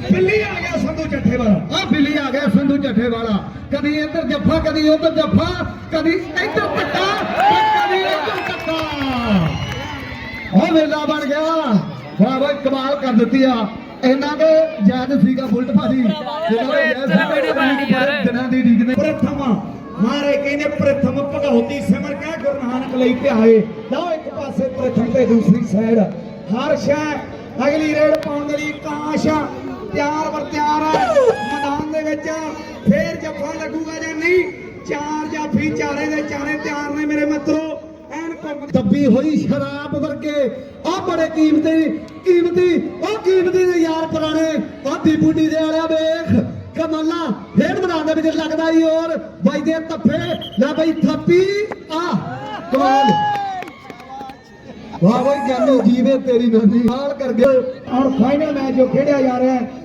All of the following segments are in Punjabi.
ਬਿੱਲੀ ਆ ਗਿਆ ਸੰਧੂ ਚੱਠੇ ਵਾਲਾ। ਆ ਬਿੱਲੀ ਆ ਗਿਆ ਸੰਧੂ ਜੱਠੇ ਵਾਲਾ। ਕਦੀ ਇੱਧਰ ਜੱਫਾ ਕਦੀ ਉੱਧਰ ਜੱਫਾ ਕਦੀ ਇੱਧਰ ਤੇ ਕਦੀ ਇੱਧਰ ਧੱਕਾ। ਉਹ ਵੇਲਾ ਬਣ ਗਿਆ। ਵਾਹ ਵਾਹ ਕਮਾਲ ਕਰ ਦਿੱਤੀ ਆ। ਇਹਨਾਂ ਦੇ ਜਾਇਜ਼ ਸੀਗਾ ਬੁਲਟ ਭਾਜੀ ਇਹਨਾਂ ਦੇ ਡੀਕ ਨੇ। ਪ੍ਰਥਮ ਮਾਰੇ ਕਹਿੰਦੇ ਪ੍ਰਥਮ ਭਗਉਤੀ ਸਿਮਰ ਕਹਿ ਗੁਰੂ ਨਾਨਕ ਲਈ ਧਿਆਏ। ਲਓ ਇੱਕ ਪਾਸੇ ਪ੍ਰਥਮ ਤੇ ਦੂਸਰੀ ਸਾਈਡ। ਹਰਸ਼ ਹੈ ਅਗਲੀ ਰੇਡ ਪਾਉਣ ਦੇ ਲਈ ਕਾਸ਼ ਤਿਆਰ ਵਰ ਤਿਆਰ ਹੈ ਮੈਦਾਨ ਦੇ ਵਿੱਚ ਫੇਰ ਜੱਫਾ ਲੱਗੂਗਾ ਜਾਂ ਨਹੀਂ? ਚਾਰ ਜਾਫੀ ਚਾਰੇ ਦੇ ਚਾਰੇ ਤਿਆਰ ਨੇ ਮੇਰੇ ਮਿੱਤਰੋ। ਐਨ ਘੁੰਮ ਦੱਬੀ ਹੋਈ ਸ਼ਰਾਬ ਵਰਗੇ। ਆ ਬੜੇ ਕੀਮਤੀ ਕੀਮਤੀ, ਉਹ ਕੀਮਤੀ ਦੇ ਯਾਰ ਪੁਰਾਣੇ ਆ ਬੀਬੂਡੀ ਦੇ ਵਾਲਿਆ ਵੇਖ। ਕਮਾਲਾ, ਫੇਰ ਮੈਦਾਨ ਦੇ ਵਿੱਚ ਲੱਗਦਾ ਈ ਔਰ ਵੱਜਦੇ ਤੱਫੇ ਲੈ ਬਈ ਥੱਪੀ। ਆ ਕਮਾਲ। ਵਾਹ ਬਈ, ਜਾਨੀ ਜੀਵੇ ਤੇਰੀ ਨਾਨੀ। ਹਾਲ ਕਰ ਗਏ। ਔਰ ਫਾਈਨਲ ਮੈਚ ਜੋ ਖੇਡਿਆ ਜਾ ਰਿਹਾ ਹੈ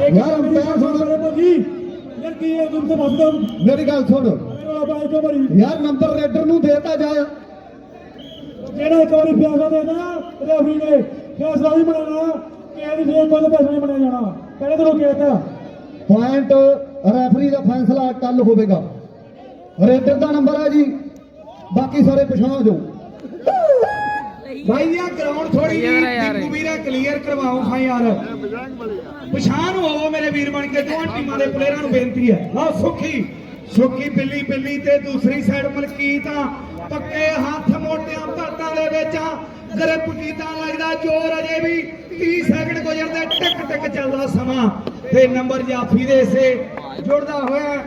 ਯਾਰ ਅੰਪਾਇਰ ਸੁਣ ਕੀ ਤੁਮ ਮੇਰੀ ਗੱਲ ਸੁਣ। ਯਾਰ ਨੰਬਰ ਰੇਡਰ ਨੂੰ ਦੇਤਾ ਜਾ ਜਿਹੜਾ ਇੱਕ ਵਾਰੀ ਪਿਆਸਾ ਦੇਣਾ ਰੈਫਰੀ ਨੇ ਫੈਸਲਾ ਨਹੀਂ ਬਣਾਉਣਾ ਕਿ ਇਹਦੀ ਫੇਰ ਕੋਈ ਪੈਸਾ ਨਹੀਂ ਬਣਾਇਆ ਜਾਣਾ। ਪਹਿਲੇ ਤੈਨੂੰ ਕਹਿਤਾ ਪੁਆਇੰਟ ਰੈਫਰੀ ਦਾ ਫੈਸਲਾ ਕੱਲ ਹੋਵੇਗਾ। ਰੇਡਰ ਦਾ ਨੰਬਰ ਹੈ ਜੀ। ਬਾਕੀ ਸਾਰੇ ਪਛਾਣ ਜਾਓ ਭਾਈ ਗਰਾਊਂਡ ਥੋੜੀ ਯਾਰ। ਟਿੰਕੂ ਵੀਰਾ ਕਲੀਅਰ ਕਰਵਾਓ ਹਾਂ ਯਾਰ। ਪਛਾਣ ਹੋਵੋ ਮੇਰੇ ਵੀਰ ਬਣ ਕੇ ਦੋਹਾਂ ਟੀਮਾਂ ਦੇ ਪਲੇਅਰਾਂ ਨੂੰ ਬੇਨਤੀ ਹੈ। ਲਓ ਸੁਖੀ। ਸੁਖੀ ਬਿੱਲੀ ਬਿੱਲੀ ਤੇ ਦੂਸਰੀ ਸਾਈਡ ਮਲਕੀਤ ਆ। ਪੱਕੇ ਹੱਥ ਮੋਟਿਆਂ ਭਾਤਾਂ ਦੇ ਵਿੱਚ ਆ। ਗ੍ਰਿਪ ਕੀਤਾ ਲੱਗਦਾ ਜ਼ੋਰ ਅਜੇ ਵੀ। 30 ਸੈਕਿੰਡ ਗੁਜ਼ਰਦੇ ਟਿਕ ਟਿਕ ਚੱਲਦਾ ਸਮਾਂ। ਤੇ ਨੰਬਰ ਜਾਫੀ ਦੇ ਸੇ ਜੁੜਦਾ ਹੋਇਆ।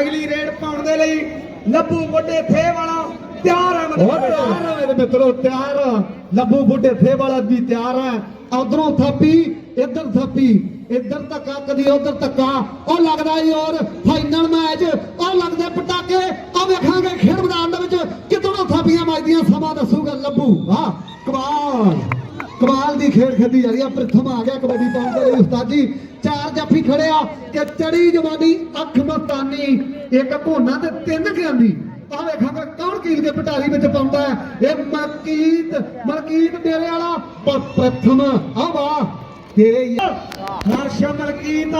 ਅਗਲੀ ਰੇਡ ਪਾਉਣ ਦੇ ਲਈ ਲੱਭੂ ਵੱਡੇ ਥੇ ਵਾਲਾ ਤਿਆਰ ਹੈ ਉਹ ਮਤਲਬ ਤਿਆਰ ਆ ਮੇਰੇ ਮਿੱਤਰੋ ਤਿਆਰ ਆ। ਲੱਭੂ ਬੁੱਢੇ ਥੇ ਵਾਲਾ ਵੀ ਤਿਆਰ ਹੈ ਉਧਰੋਂ ਥੱਪੀ ਇੱਧਰ ਥੱਪੀ। ਇੱਧਰ ਧੱਕਾ ਕਦੀ ਉਧਰ ਧੱਕਾ। ਉਹ ਲੱਗਦਾ ਈ ਔਰ ਫਾਈਨਲ ਮੈਚ ਉਹ ਲੱਗਦੇ ਪਟਾਕੇ। ਉਹ ਵੇਖਾਂਗੇ ਖੇਡ ਮੈਦਾਨ ਦੇ ਵਿੱਚ ਕਿਤੋਂ ਥਾਪੀਆਂ ਵੱਜਦੀਆਂ ਸਮਾਂ ਦੱਸੂਗਾ ਲੱਭੂ। ਵਾਹ ਕਮਾਲ। ਕਮਾਲ ਦੀ ਖੇਡ ਖੇਡੀ ਜਾ ਰਹੀ ਆ। ਪ੍ਰਥਮ ਆ ਗਿਆ ਕਬੱਡੀ ਪਾਉਣ ਦੇ ਲਈ ਉਸਤਾਦ। ਜੀ ਚਾਰ ਜੱਫੀ ਖੜਿਆ ਕਿ ਚੜੀ ਜਵਾਨੀ ਅੱਖ ਮਸਤਾਨੀ। ਇੱਕ ਘੋਨਾ ਤੇ ਤਿੰਨ ਗਿਆਨੀ। ਆ ਵੇਖਾਂਗੇ ਕੌਣ ਕੀਲ ਕੇ ਪਟਾਰੀ ਵਿੱਚ ਪਾਉਂਦਾ ਹੈ? ਇਹ ਮਲਕੀਤ ਮਲਕੀਤ ਮੇਰੇ ਵਾਲਾ ਪ੍ਰਥਮ ਆ ਵਾਹ ਤੇਰੇ ਯਾਰ ਮਲਕੀਤ,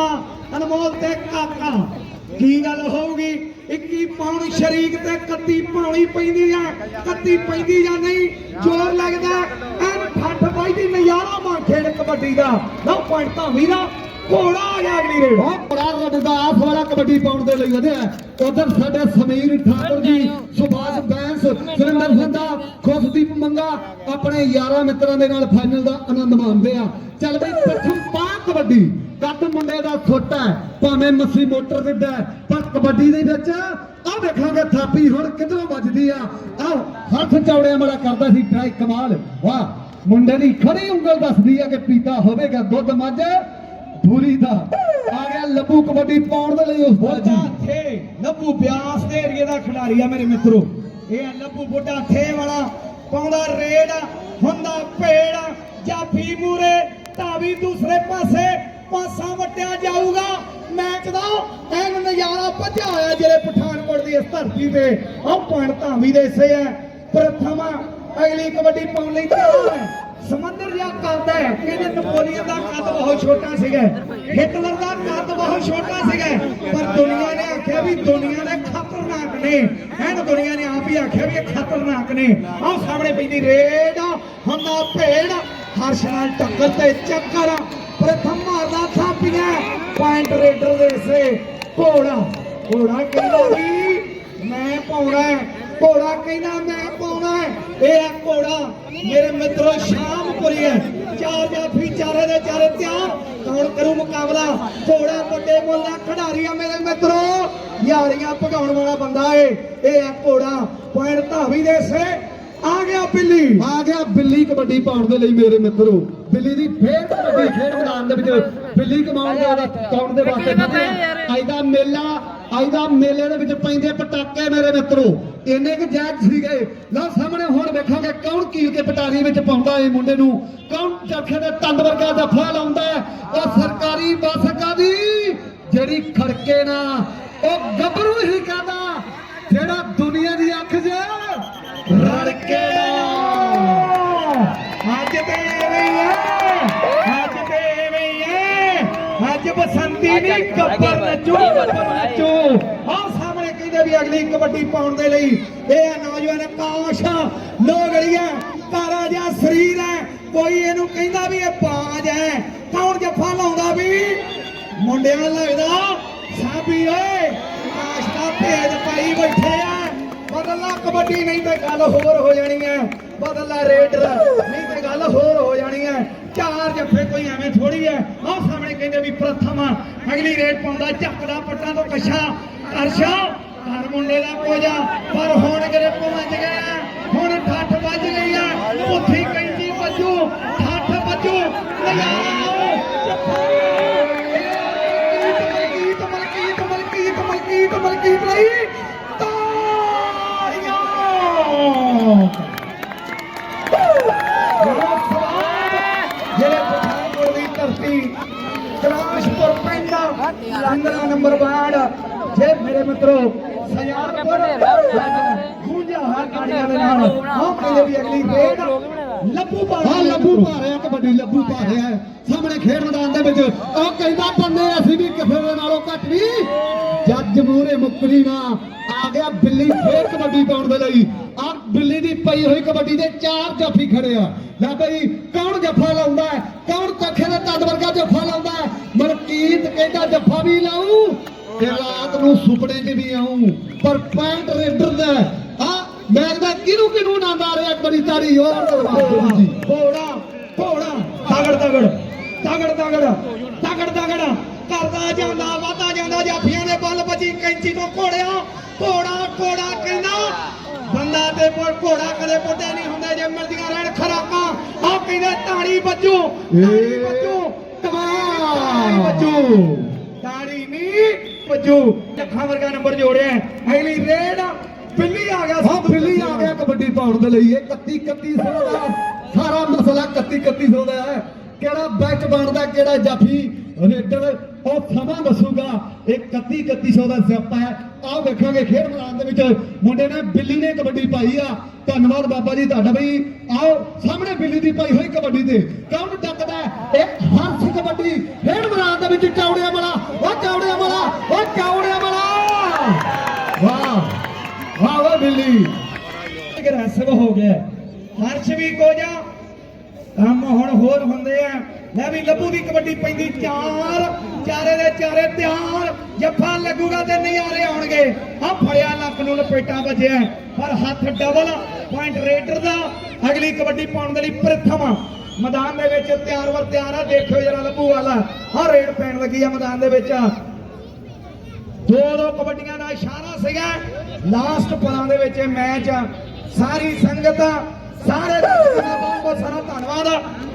ਅਨਮੋਲ ਤੇ ਕਾਕਾ। ਕੀ ਗੱਲ ਹੋਊਗੀ? 21 ਪਾਉਣ ਸ਼ਰੀਕ ਤੇ 31 ਪਾਉਣੀ ਪੈਂਦੀ ਆ 31 ਪੈਂਦੀ ਜਾਂ ਨਹੀਂ? ਜ਼ੋਰ ਲੱਗਦਾ ਐਨ ਠੱਠ ਵੱਜਦੀ, ਨਜ਼ਾਰਾ ਮਾ ਖੇਡ ਕਬੱਡੀ ਦਾ। ਲਓ ਪੁਆਇੰਟ ਤਾਂ ਵੀਰਾ। ਘੋੜਾ ਆ ਗਿਆ ਅਗਲੀ ਰੇਡ। ਬਹੁਤ ਬੜਾ ਰਡਦਾਸ ਵਾਲਾ ਕਬੱਡੀ ਪਾਉਣ ਦੇ ਲਈ ਵਧਿਆ ਉਧਰ ਸਾਡੇ ਸਮੀਰ ਠਾਕੁਰ ਜੀ, ਸੁਭਾਸ਼ ਬੈਂਸ, ਸੁਰਿੰਦਰ ਸੰਧਾ ਖੁਸ਼ਦੀਪ ਮੰਗਾ ਆਪਣੇ ਯਾਰਾਂ ਮਿੱਤਰਾਂ ਦੇ ਨਾਲ ਫਾਈਨਲ ਦਾ ਆਨੰਦ ਮਾਣਦੇ ਆ। ਚੱਲ ਬਈ ਪ੍ਰਥਮ ਪਾ ਕਬੱਡੀ, ਕੱਦ ਮੁੰਡੇ ਦਾ ਛੋਟਾ ਹੈ, ਭਾਵੇਂ ਮੱਸੀ ਮੋਟਰ ਦਿੱਦਾ ਪਰ ਕਬੱਡੀ ਦੇ ਵਿੱਚ ਆ ਦੇਖਾਂਗੇ ਥਾਪੀ ਹੁਣ ਕਿਧਰੋਂ ਵੱਜਦੀ ਆ। ਆ ਹੱਥ ਚੌੜਿਆਂ ਵਾਲਾ ਕਰਦਾ ਸੀ ਟਰਾਈ ਕਮਾਲ। ਵਾਹ, ਮੁੰਡੇ ਦੀ ਖੜੀ ਉਂਗਲ ਦੱਸਦੀ ਆ ਕਿ ਪੀਤਾ ਹੋਵੇਗਾ ਦੁੱਧ ਮੱਝ। ਧੂਰੀ ਦਾ ਆ ਗਿਆ ਲੱਭੂ ਕਬੱਡੀ ਪਾਉਣ ਦੇ ਲਈ ਉਸ ਜੀ। ਥੇ, ਲੱਭੂ ਬਿਆਸ ਦੇ ਏਰੀਏ ਦਾ ਖਿਡਾਰੀ ਆ ਮੇਰੇ ਮਿੱਤਰੋ। ਇਹ ਆ ਲੱਭੂ ਬੋਡਾ ਥੇ ਵਾਲਾ, ਪਾਉਂਦਾ ਰੇਡ, ਹੁੰਦਾ ਭੇੜ ਜਾਫੀ ਮੂਰੇ, ਧਾਵੀ ਦੂਸਰੇ ਪਾਸੇ, ਪਾਸਾ ਵਟਿਆ ਜਾਊਗਾ, ਮੈਚ ਦਾ ਐਨ ਨਜ਼ਾਰਾ ਭੱਜਿਆ ਹੋਇਆ ਜਿਹੜੇ ਪਠਾਨਕੋਟ ਦੀ ਇਸ ਧਰਤੀ ਤੇ। ਆਹ ਪੁਆਇੰਟ ਧਾਵੀ ਦੇ ਸੇ ਹੈ, ਪ੍ਰਥਮ, ਅਗਲੀ ਕਬੱਡੀ ਪਾਉਣ ਲਈ ਤਿਆਰ ਹੈ। ਸਮੁੰਦਰ ਜਿਹਾ ਕੱਦ ਹੈ। ਕਹਿੰਦੇ ਨਪੋਲੀਅਨ ਦਾ ਕੱਦ ਬਹੁਤ ਛੋਟਾ ਸੀਗਾ। ਹਿਟਲਰ ਦਾ ਕੱਦ ਬਹੁਤ ਛੋਟਾ ਸੀਗਾ। ਪਰ ਦੁਨੀਆ ਨੇ ਆਖਿਆ ਵੀ ਦੁਨੀਆ ਦੇ ਖਤਰਨਾਕ ਨੇ। ਐਨ ਦੁਨੀਆ ਨੇ ਆਪ ਹੀ ਆਖਿਆ ਵੀ ਇਹ ਖਤਰਨਾਕ ਨੇ। ਆਹ ਸਾਹਮਣੇ ਪੈਂਦੀ ਰੇਡ ਹੁੰਦਾ ਭੇੜ ਹਰਸ਼ ਨਾਲ ਟੱਕਰ ਤੇ ਚੱਕਰ। ਪ੍ਰਥਮ ਮਾਰਦਾ ਥਾਪੀਆਂ। ਪੁਆਇੰਟ ਰੇਡਰ ਦੇ ਸੇ ਘੋੜਾ। ਘੋੜਾ ਕਹਿੰਦਾ ਵੀ ਮੈਂ ਪਾਉਣਾ ਘੋੜਾ ਕਹਿੰਦਾ ਮੈਂ ਇਹ ਆ ਘੋੜਾ। ਮੇਰੇ ਮਿੱਤਰੋ ਸ਼ਾਮਪੁਰੀ ਹੈ। ਚਾਰ ਜਾਫੀ ਚਾਰੇ ਦੇ ਚਾਰੇ ਤਿਆਰ। ਕੌਣ ਕਰੂ ਮੁਕਾਬਲਾ? ਘੋੜਾ ਵੱਡੇ ਮੁੱਲ ਦਾ ਖਿਡਾਰੀ ਆ ਮੇਰੇ ਮਿੱਤਰੋ। ਯਾਰੀਆਂ ਭਗਾਉਣ ਵਾਲਾ ਬੰਦਾ ਏ। ਇਹ ਆ ਘੋੜਾ। ਪੁਆਇੰਟ ਧਾਵੀ ਦੇ ਸੇ। ਆ ਗਿਆ ਬਿੱਲੀ। ਆ ਗਿਆ ਬਿੱਲੀ ਕਬੱਡੀ ਪਾਉਣ ਦੇ ਲਈ ਮੇਰੇ ਮਿੱਤਰੋ। ਬਿੱਲੀ ਦੀ ਫੇਰ ਕਬੱਡੀ ਖੇਡ ਮੈਦਾਨ ਦੇ ਵਿੱਚ। ਬਿੱਲੀ ਕਮਾਉਣ ਦੇ ਪਾਉਣ ਦੇ ਵਾਸਤੇ। ਅੱਜ ਦਾ ਮੇਲਾ। ਅੱਜ ਮੇਲੇ ਦੇ ਵਿੱਚ ਪੈਂਦੇ ਪਟਾਕੇ ਮੇਰੇ ਮਿੱਤਰੋ। ਇੰਨੇ ਕੁ ਜੈਜ ਸੀਗੇ। ਲਓ ਸਾਹਮਣੇ ਹੁਣ ਵੇਖਾਂਗੇ ਕੌਣ ਕੀਲ ਕੇ ਪਟਾਰੀ ਵਿੱਚ ਪਾਉਂਦਾ ਇਹ ਮੁੰਡੇ ਨੂੰ। ਕੌਣ ਚਰਖੇ ਦੇ ਤੰਦ ਵਰਗਾ ਦਫਾ ਲਾਉਂਦਾ ਹੈ? ਉਹ ਸਰਕਾਰੀ ਬੱਸ ਕਾਦੀ ਜਿਹੜੀ ਖੜਕੇ ਨਾ, ਉਹ ਗੱਭਰੂ ਹੀ ਕਹਦਾ, ਜਿਹੜਾ ਦੁਨੀਆ ਦੀ ਅੱਖ 'ਚ ਰੜਕੇ ਨਾ। ਅੱਜ ਤੇ ਐਵੇਂ ਹੀ ਆ ਗੱਬਰ ਨੱਚੋ ਨੱਚੋ। ਆਹ ਸਾਹਮਣੇ ਕਹਿੰਦੇ ਵੀ ਅਗਲੀ ਕਬੱਡੀ ਪਾਉਣ ਦੇ ਲਈ ਇਹ ਹੈ ਨੌਜਵਾਨ ਕਾਸ਼ ਲੋਗੜੀਆ ਕਾਰਾ ਜਿਹਾ ਸਰੀਰ ਹੈ ਕੋਈ ਇਹਨੂੰ ਕਹਿੰਦਾ ਵੀ ਇਹ ਬਾਜ ਹੈ। ਕੌਣ ਜੱਫਾ ਲਾਉਂਦਾ ਵੀ? ਮੁੰਡਿਆਂ ਨੂੰ ਲੱਗਦਾ ਸਾਬੀ ਓਏ ਕਾਸ਼ ਦਾ ਭੇਜ ਪਾਈ ਬੈਠੇ ਆ। ਬਦਲਾ ਕਬੱਡੀ ਨਹੀਂ ਤੇ ਗੱਲ ਹੋਰ ਹੋ ਜਾਣੀ ਹੈ। ਬਦਲਾ ਰੇਡ ਨਹੀਂ ਤੇ ਗੱਲ ਹੋਰ ਹੋ ਜਾਣੀ ਹੈ। ਚਾਰ ਜੱਫੇ ਕੋਈ ਐਵੇਂ ਥੋੜੀ ਹੈ। ਆਹ ਸਾਹਮਣੇ ਕਹਿੰਦੇ ਵੀ ਪ੍ਰਥਮ ਅਗਲੀ ਰੇਡ ਪਾਉਂਦਾ ਚੱਕਦਾ ਪੱਟਾਂ ਤੋਂ ਕਸ਼ਾ। ਅਰਸ਼ਾ, ਘਰ ਮੁੰਡੇ ਦਾ ਕੋਜਾ ਪਰ ਹੁਣ ਗ੍ਰਿਪ ਵੱਜ ਗਿਆ। ਹੁਣ ਠੱਠ ਵੱਜ ਗਈ ਹੈ ਉੱਥੀ ਕੈਂਚੀ ਵੱਜੂ, ਠੱਠ ਵੱਜੂ। ਨਜ਼ਾਰਾ ਮਲਕੀਤ ਮਲਕੀਤ ਮਲਕੀਤ ਮਲਕੀਤ ਮਲਕੀਤ ਲਈ ਤਾੜੀਆਂ ਜਿਹੜੇ ਪਠਾਨਕੋਟ ਦੀ ਧਰਤੀ ਕਲਾਸ਼ਪੁਰ ਪੈਂਦਾ 15 ਨੰਬਰ ਵਾਰਡ ਜੇ ਮੇਰੇ ਮਿੱਤਰੋ ਗੂੰਜਾ ਹਰ ਕਾੜੀਆਂ ਦੇ ਨਾਲ ਆਹ ਕਹਿੰਦੇ ਵੀ ਅਗਲੀ ਰੇਡ ਲੱਭੂ ਪਾ ਹਾਂ, ਲੱਭੂ ਪਾ ਰਿਹਾ ਕਬੱਡੀ ਲੱਭੂ ਪਾ ਰਿਹਾ ਸਾਹਮਣੇ ਖੇਡ ਮੈਦਾਨ ਦੇ ਵਿੱਚ ਉਹ ਕਹਿੰਦਾ ਬੰਦੇ ਅਸੀਂ ਵੀ ਕਿਸੇ ਦੇ ਨਾਲੋਂ ਘੱਟ ਨਹੀਂ ਜੱਜ ਮੂਹਰੇ ਮੁੱਕਰੀ ਨਾ, ਆ ਗਿਆ ਬਿੱਲੀ ਫੇਰ ਕਬੱਡੀ ਪਾਉਣ ਦੇ ਲਈ। ਆ ਬਿੱਲੀ ਦੀ ਪਈ ਹੋਈ ਕਬੱਡੀ ਦੇ ਚਾਰ ਜੱਫੀ ਖੜੇ ਆ। ਲੈ ਬਈ, ਕੌਣ ਜੱਫਾ ਲਾਉਂਦਾ ਕੌਣ ਕੱਖੇ ਦੇ ਤੱਦ ਵਰਗਾ ਜੱਫਾ ਲਾਉਂਦਾ ਹੈ? ਮਲਕੀਤ ਕਹਿੰਦਾ ਜੱਫਾ ਵੀ ਲਾਉ ਨੂੰ ਸੁਪਨੇ 'ਚ ਵੀ ਆਉਂ ਪਰ ਪੈਂਟ ਰੇਡਰ ਦਾ ਆ ਮੈਂ ਕਹਿੰਦਾ ਕਿਹਨੂੰ ਕਿਹਨੂੰ ਨਾ ਆ ਰਿਹਾ ਬੜੀ ਤਾਰੀ ਜੀ ਘੋੜਾ ਘੋੜਾ ਤਗੜ ਤਗੜ ਤਗੜ ਤਗੜ ਤਗੜ ਤਗੜ ਕਰਦਾ ਜਾਂਦਾ ਵਾਦਾ ਜਾਂਦਾ ਜਾਫੀਆਂ ਦੇ ਬੱਲ ਵੱਜੀ ਕੈਂਚੀ ਤੋਂ ਘੋੜਿਆ ਘੋੜਾ ਘੋੜਾ ਕਹਿੰਦਾ ਬੰਦਾ ਤੇ ਪਰ ਘੋੜਾ ਕਦੇ ਪੁੱਟੇ ਨਹੀਂ ਹੁੰਦੇ ਜੇ ਮਿਲਦੀਆਂ ਰਹਿਣ ਖਰਾਕਾਂ ਆਹ ਕਹਿੰਦੇ ਤਾੜੀ ਵੱਜੂ ਤਾੜੀ ਵੱਜੂ ਤਾੜੀ ਵੱਜੂ ਤਾੜੀ ਨਹੀਂ ਵੱਜੂ। ਅੱਖਾਂ ਵਰਗਾ ਨੰਬਰ ਜੋੜਿਆ ਅਗਲੀ ਰੇਡ ਬਿੱਲੀ ਆ ਗਿਆ ਹਾਂ ਬਿੱਲੀ ਆ ਗਿਆ ਕਬੱਡੀ ਪਾਉਣ ਦੇ ਲਈ। ਇਹ 31 3100 ਦਾ ਸਾਰਾ ਮਸਲਾ 31 3100 ਦਾ ਹੈ। ਕਿਹੜਾ ਬੈਟ ਬਣਦਾ ਕਿਹੜਾ ਜਾਫੀ? ਰੇਡਰ ਉਹ ਸਮਾਂ ਦੱਸੂਗਾ। ਇਹ 31 3100 ਦਾ ਸਿਆਪਾ ਹੈ। ਆਓ ਵੇਖਾਂਗੇ ਖੇਡ ਮੈਦਾਨ ਦੇ ਵਿੱਚ। ਮੁੰਡੇ ਨੇ ਬਿੱਲੀ ਨੇ ਕਬੱਡੀ ਪਾਈ ਆ। ਧੰਨਵਾਦ ਬਾਬਾ ਜੀ ਤੁਹਾਡਾ ਬਈ। ਆਓ ਸਾਹਮਣੇ ਬਿੱਲੀ ਦੀ ਪਾਈ ਹੋਈ ਕਬੱਡੀ ਤੇ। ਕੌਣ ਡੱਕਦਾ? ਇਹ ਹਰਸ ਕਬੱਡੀ। ਖੇਡ ਮੈਦਾਨ ਦੇ ਵਿੱਚ ਚੌੜਿਆਂ ਵਾਲਾ। ਉਹ ਹੋ ਗਿਆ। ਹਰਸ਼ ਵੀ ਕੋ ਕੰਮ ਹੁਣ ਹੋਰ ਹੁੰਦੇ ਆ। ਲੈ ਵੀ ਲੱਭੂ ਦੀ ਕਬੱਡੀ ਪੈਂਦੀ ਚਾਰ। ਚਾਰੇ ਦੇ ਚਾਰੇ ਤਿਆਰ। ਜੱਫਾ ਲੱਗੂਗਾ ਤੇ ਨਜ਼ਾਰੇ ਆਉਣਗੇ। ਆ ਫੜਿਆ ਲੱਕ ਨੂੰ, ਲਪੇਟਾ ਵੱਜਿਆ। ਪਰ ਹੱਥ ਡਬਲ। ਪੁਆਇੰਟ ਰੇਡਰ ਦਾ। ਅਗਲੀ ਕਬੱਡੀ ਪਾਉਣ ਦੇ ਲਈ ਪ੍ਰਥਮ ਮੈਦਾਨ ਦੇ ਵਿੱਚ ਤਿਆਰ ਵਰ ਤਿਆਰ ਆ। ਦੇਖਿਓ ਜਰਾ ਲੱਭੂ ਵਾਲਾ। ਹਾਂ ਰੇਡ ਪੈਣ ਲੱਗੀ ਆ ਮੈਦਾਨ ਦੇ ਵਿੱਚ। ਦੋ ਦੋ ਕਬੱਡੀਆਂ ਦਾ ਇਸ਼ਾਰਾ ਸੀਗਾ। ਲਾਸਟ ਪਲਾਂ ਦੇ ਵਿੱਚ ਇਹ ਮੈਚ ਸਾਰੀ ਸੰਗਤ ਸਾਰੇ ਬਹੁਤ ਬਹੁਤ ਸਾਰਾ ਧੰਨਵਾਦ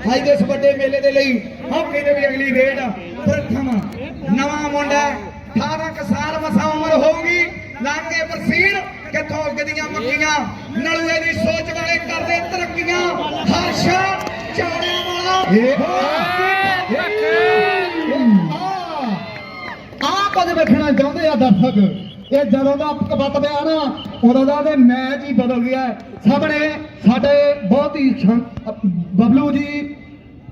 ਅੱਜ ਦੇ ਇਸ ਵੱਡੇ ਮੇਲੇ ਦੇ ਲਈ ਹੌਕੀ ਦੇ ਵੀ ਅਗਲੀ ਰੇਡ ਪ੍ਰਥਮ ਨਵਾਂ ਮੁੰਡਾ 18 ਕੁ ਸਾਲ ਮਸਾ ਉਮਰ ਹੋਊਗੀ ਲਾਂਗੇ ਬਰਸੀਨ ਕਿੱਥੋਂ ਗਦੀਆਂ ਮੱਕੀਆਂ ਨਲੂਏ ਦੀ ਸੋਚ ਵਾਲੇ ਕਰਦੇ ਤਰੱਕੀਆਂ ਹਰਸ਼ ਚਾੜਿਆਂ ਵਾਲਾ ਆ ਕੁਝ ਵੇਖਣਾ ਚਾਹੁੰਦੇ ਆ ਦਰਸ਼ਕ। ਇਹ ਜਦੋਂ ਦਾ ਕਬੱਤ ਪਿਆ ਨਾ ਉਦੋਂ ਦਾ ਤੇ ਮੈਚ ਹੀ ਬਦਲ ਗਿਆ। ਸਾਹਮਣੇ ਸਾਡੇ ਬਹੁਤ ਹੀ ਬਬਲੂ ਜੀ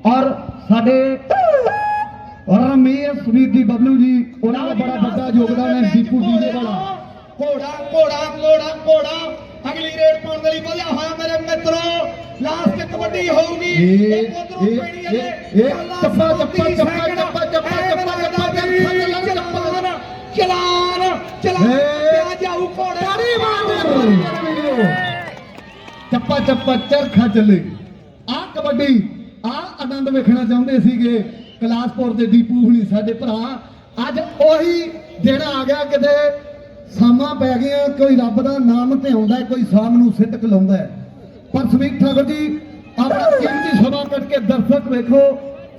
ਔਰ ਸਾਡੇ ਰਮੇਸ਼ ਸੁਨੀਤ ਜੀ ਬਬਲੂ ਜੀ ਉਹਨਾਂ ਦਾ ਬੜਾ ਵੱਡਾ ਯੋਗਦਾਨ ਹੈ ਦੀਪੂ ਡੀਜੇ ਵਾਲਾ ਘੋੜਾ ਘੋੜਾ ਘੋੜਾ ਘੋੜਾ ਅਗਲੀ ਰੇਡ ਪਾਉਣ ਦੇ ਲਈ ਵਧਿਆ ਹੋਇਆ ਮੇਰੇ ਮਿੱਤਰੋ ਲਾਸਟ ਕਬੱਡੀ ਹੋਊਗੀ ਇਹ ਇੱਕ ਉੱਧਰੋਂ ਇਹ ਇਹ ਇਹਦੇ। ਇਹ ਚੱਪਾ ਚੱਪਾ ਚੱਪਾ ਚਰਖਾ ਚੱਲੇ। ਆ ਕਬੱਡੀ ਆ ਆਨੰਦ ਵੇਖਣਾ ਚਾਹੁੰਦੇ ਸੀਗੇ ਕਲਾਸਪੁਰ ਦੇ ਦੀਪੂ ਹੁਣੀ ਸਾਡੇ ਭਰਾ। ਅੱਜ ਉਹੀ ਦਿਨ ਆ ਗਿਆ ਕਿਤੇ ਸਾਮਾਂ ਪੈ ਗਿਆ ਕੋਈ ਰੱਬ ਦਾ ਨਾਮ ਤੇ ਆਉਂਦਾ ਕੋਈ ਸਾਮ ਨੂੰ ਸਿੱਟਕ ਲਾਉਂਦਾ। ਪਰ ਸਮੀਤ ਠਾਕੁਰ ਜੀ ਆਪਣਾ ਕੀਮਤੀ ਸਮਾਂ ਕੱਢ ਕੇ ਦਰਸ਼ਕ ਵੇਖੋ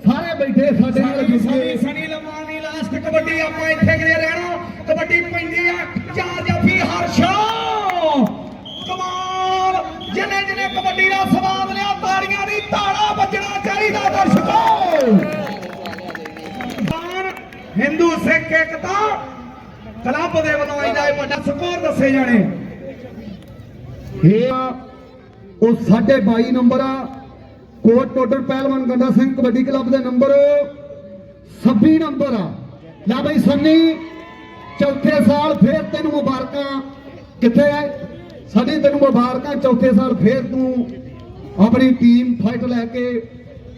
ਸਾਰੇ ਬੈਠੇ ਸਾਡੇ ਨਾਲ ਜੁੜੇ ਸਨੀ ਲਮਾਨੀ ਲਾਸਟ ਕਬੱਡੀ ਆਪਾਂ ਇੱਥੇ ਕਿਤੇ ਰਹਿਣਾ। ਕਬੱਡੀ ਪੈਂਦੀ ਆ ਚਾਰ ਜਾਫੀ ਹਰਸ਼ਾ ਕਮਾਲ। ਜਿਹਨੇ ਜਿਹਨੇ ਕਬੱਡੀ ਦਾ ਸਵਾਦ ਲਿਆ ਤਾੜੀਆਂ ਦੀ ਤਾੜਾ ਵੱਜਣਾ ਚਾਹੀਦਾ ਦਰਸ਼ਕੋ। ਤਾਂ ਹਿੰਦੂ ਸਿੱਖ ਏਕਤਾ ਕਲੱਬ ਦੇ ਵੱਲੋਂ ਇਹਦਾ ਇਹ ਵੱਡਾ ਸਕੋਰ ਦੱਸੇ ਜਾਣੇ। ਇਹ ਆ, ਉਹ 22 ਨੰਬਰ ਆ। ਕੋਟ ਟੋਟਲ ਪਹਿਲਵਾਨ ਗੰਡਾ ਸਿੰਘ ਕਬੱਡੀ ਕਲੱਬ ਦੇ ਨੰਬਰ। 26 ਨੰਬਰ ਆ। ਲੈ ਬਈ ਸੰਨੀ। ਚੌਥੇ ਸਾਲ ਫੇਰ ਤੈਨੂੰ ਮੁਬਾਰਕਾਂ। ਕਿੱਥੇ ਹੈ ਸਾਡੀ ਤੈਨੂੰ ਮੁਬਾਰਕਾਂ ਚੌਥੇ ਸਾਲ ਫੇਰ ਤੂੰ ਆਪਣੀ ਟੀਮ ਫਾਈਟ ਲੈ ਕੇ